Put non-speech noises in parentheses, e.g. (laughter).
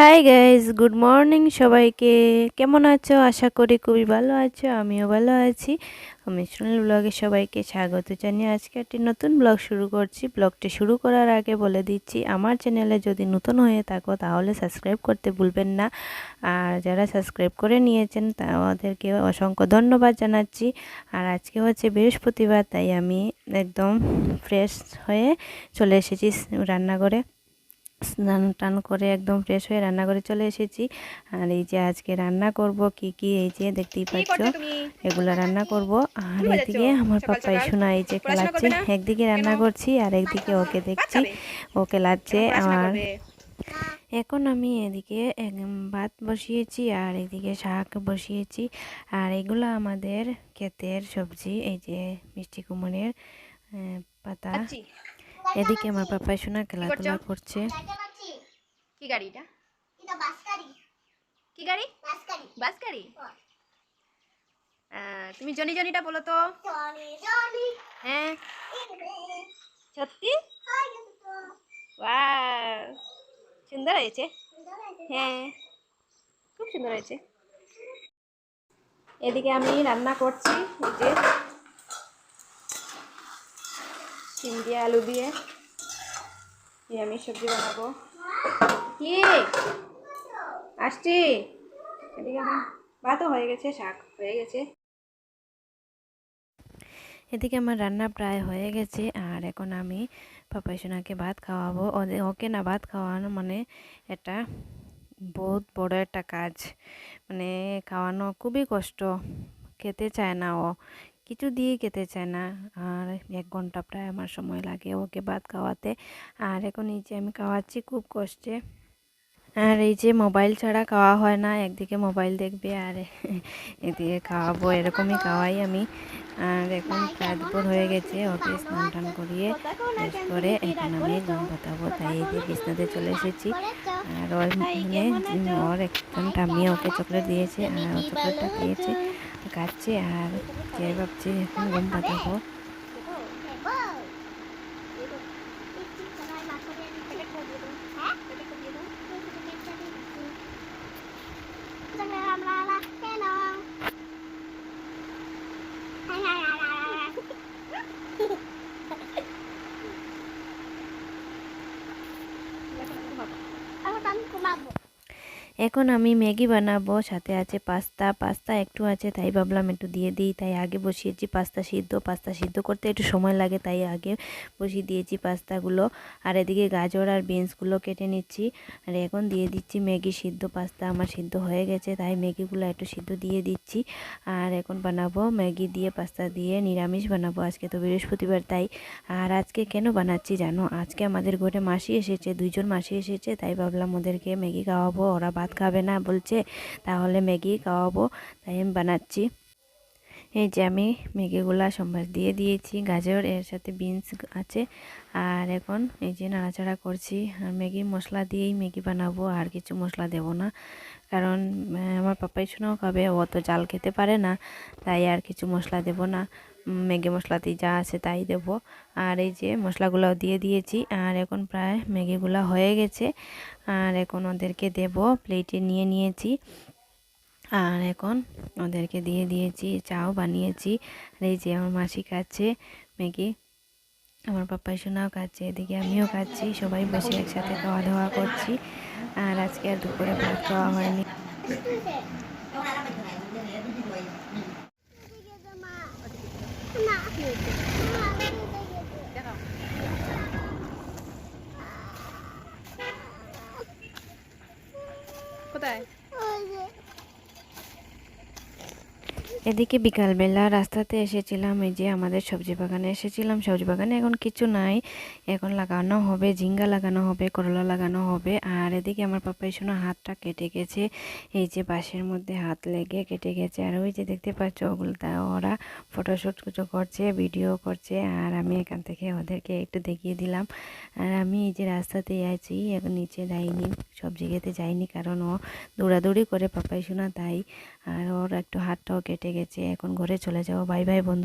Hi guys good morning সবাইকে। কেমন আছো? আশা করি খুবই ভালো আছো, আমিও ভালো আছি। আমি সোনাল ব্লগে সবাইকে স্বাগত জানিয়ে আজকে একটি নতুন ব্লগ শুরু করছি। ব্লগটি শুরু করার আগে বলে দিচ্ছি, আমার চ্যানেলে যদি নতুন হয়ে থাকো তাহলে সাবস্ক্রাইব করতে ভুলবেন না। আর যারা সাবস্ক্রাইব করে নিয়েছেন তাদেরকে অসংখ্য ধন্যবাদ জানাচ্ছি। আর আজকে হচ্ছে বৃহস্পতিবার, তাই আমি একদম ফ্রেশ হয়ে চলে এসেছি রান্নাঘরে। স্নান টান করে একদম ফ্রেশ হয়ে রান্না করে চলে এসেছি। আর এই যে আজকে রান্না করব কি কি এই যে দেখতেই পাচ্ছ এগুলো রান্না করব। আর এদিকে আমার পাপাই শোনা এই যে খেলাচ্ছে একদিকে রান্না করছি আর একদিকে ওকে দেখছি ও খেলাচ্ছে আর এখন আমি এদিকে ভাত বসিয়েছি আর এদিকে শাক বসিয়েছি। আর এগুলো আমাদের ক্ষেতের সবজি এই যে মিষ্টি কুমড়ের পাতা। এদিকে আমার পাপাই শোনা খেলাধুলা করছে। কি গাড়ি এটা? বাস গাড়ি। কি গাড়ি? বাস গাড়ি। বাস গাড়ি? তুমি জনি জনিটা বলো তো। Johnny Johnny. হ্যাঁ। সত্যি? সুন্দর হয়েছে? সুন্দর হয়েছে। হ্যাঁ। খুব সুন্দর হয়েছে। এদিকে আমি রান্না করছি এই যে সিম দিয়ে আলু দিয়ে নিরামিষ সবজি বানাবো। কি? আসছি। এদিকে ভাতও হয়ে গেছে, শাক হয়ে গেছে। এদিকে আমার রান্না প্রায় হয়ে গেছে, আর এখন আমি পাপাই সোনাকে ভাত খাওয়াবো। ওকে না ভাত খাওয়ানো মানে এটা বহুত বড় একটা কাজ। মানে খাওয়ানো খুবই কষ্ট, খেতে চায় না ও। কিছু দিয়ে খেতে চায় না। আর এক ঘণ্টা প্রায় আমার সময় লাগে ওকে ভাত খাওয়াতে। আর এখন এই যে আমি খাওয়াচ্ছি খুব কষ্টে। আর এই যে মোবাইল ছাড়া খাওয়া হয় না, একদিকে মোবাইল দেখবে আর (laughs) এদিকে খাওয়াবো, এরকমই খাওয়াই আমি। আর এখন প্রায় দুপুর হয়ে গেছে, ওকে স্নান টান করিয়ে শেষ করে এখন আমি গম পাতাবো। তাই এই যে বিছনাতে চলে এসেছি। আর ওর মানে ওর একজন টামিয়ে ওকে চকলেট দিয়েছে, আর ও চকলেটটা খেয়েছে। খাচ্ছে আর যে ভাবছি এখন গম পাতাবো দেবো। একটু সবাই এখন আমি ম্যাগি বানাবো, সাথে আছে পাস্তা পাস্তা একটু আছে, তাই ভাবলাম একটু দিয়ে দিই, তাই আগে বসিয়েছি পাস্তা সিদ্ধ পাস্তা সিদ্ধ করতে একটু সময় লাগে, তাই আগে বসিয়ে দিয়েছি পাস্তাগুলো। আর এদিকে গাজর আর বিনসগুলো কেটে নিচ্ছি। আর এখন দিয়ে দিচ্ছি ম্যাগি সিদ্ধ, পাস্তা আমার সিদ্ধ হয়ে গেছে, তাই ম্যাগিগুলো একটু সিদ্ধ দিয়ে দিচ্ছি। আর এখন বানাবো ম্যাগি দিয়ে, পাস্তা দিয়ে, নিরামিষ বানাবো, আজকে তো বৃহস্পতিবার তাই। আর আজকে কেন বানাচ্ছি জানো? আজকে আমাদের ঘরে মাসি এসেছে, দুইজন মাসি এসেছে, তাই ভাবলাম ওদেরকে ম্যাগি খাওয়াবো, ওরা ভাত খাবে না বলছে, তাহলে ম্যাগি খাওয়াবো। তাই আমি বানাচ্ছি। এই যে আমি ম্যাগিগুলা সম্বাস দিয়ে দিয়েছি, গাজর, এর সাথে বিনস আছে। আর এখন এই যে নাড়াচাড়া করছি, আর ম্যাগি মশলা দিয়েই ম্যাগি বানাবো, আর কিছু মশলা দেব না। কারণ আমার পাপাই শোনাও খাবে, ও তো জাল খেতে পারে না, তাই আর কিছু মশলা দেব না। ম্যাগি মশলাতেই যা আছে তাই দেব। আর এই যে মশলাগুলোও দিয়ে দিয়েছি, আর এখন প্রায় ম্যাগিগুলো হয়ে গেছে। আর এখন ওদেরকে দেব, প্লেটে নিয়ে নিয়েছি। আর এখন ওদেরকে দিয়ে দিয়েছি, চাও বানিয়েছি। আর এই যে আমার মাসি খাচ্ছে ম্যাগি, আমার পাপ্পাই সোনাও খাচ্ছে, এদিকে আমিও খাচ্ছি, সবাই বসে একসাথে খাওয়া দাওয়া করছি। আর আজকে আর দুপুরে ভাত খাওয়া হয়নি। না। দেখো কোথায় এদিকে বিকালবেলা রাস্তাতে এসেছিলাম, এই যে আমাদের সবজি বাগানে এসেছিলাম। সবজি বাগানে এখন কিছু নাই। এখন লাগানো হবে, ঝিঙ্গা লাগানো হবে, করলা লাগানো হবে। আর এদিকে আমার পাপাই শোনো হাতটা কেটে গেছে। এই যে বাঁশের মধ্যে হাত লেগে কেটে গেছে। আর ওই যে দেখতে পাচ্ছ ওগুলো তা ওরা ফটোশ্যুট কিছু করছে ভিডিও করছে। আর আমি এখান থেকে ওদেরকে একটু দেখিয়ে দিলাম। আর আমি এই যে রাস্তাতে আছি, এখন নিচে যাইনি, সবজি খেতে যাইনি, কারণ ও দৌড়াদৌড়ি করে পাপাই শোনা তাই। আর ওর একটু হাতটাও কেটে গেছে এখন ঘরে চলে যাব বাই বাই বন্ধু।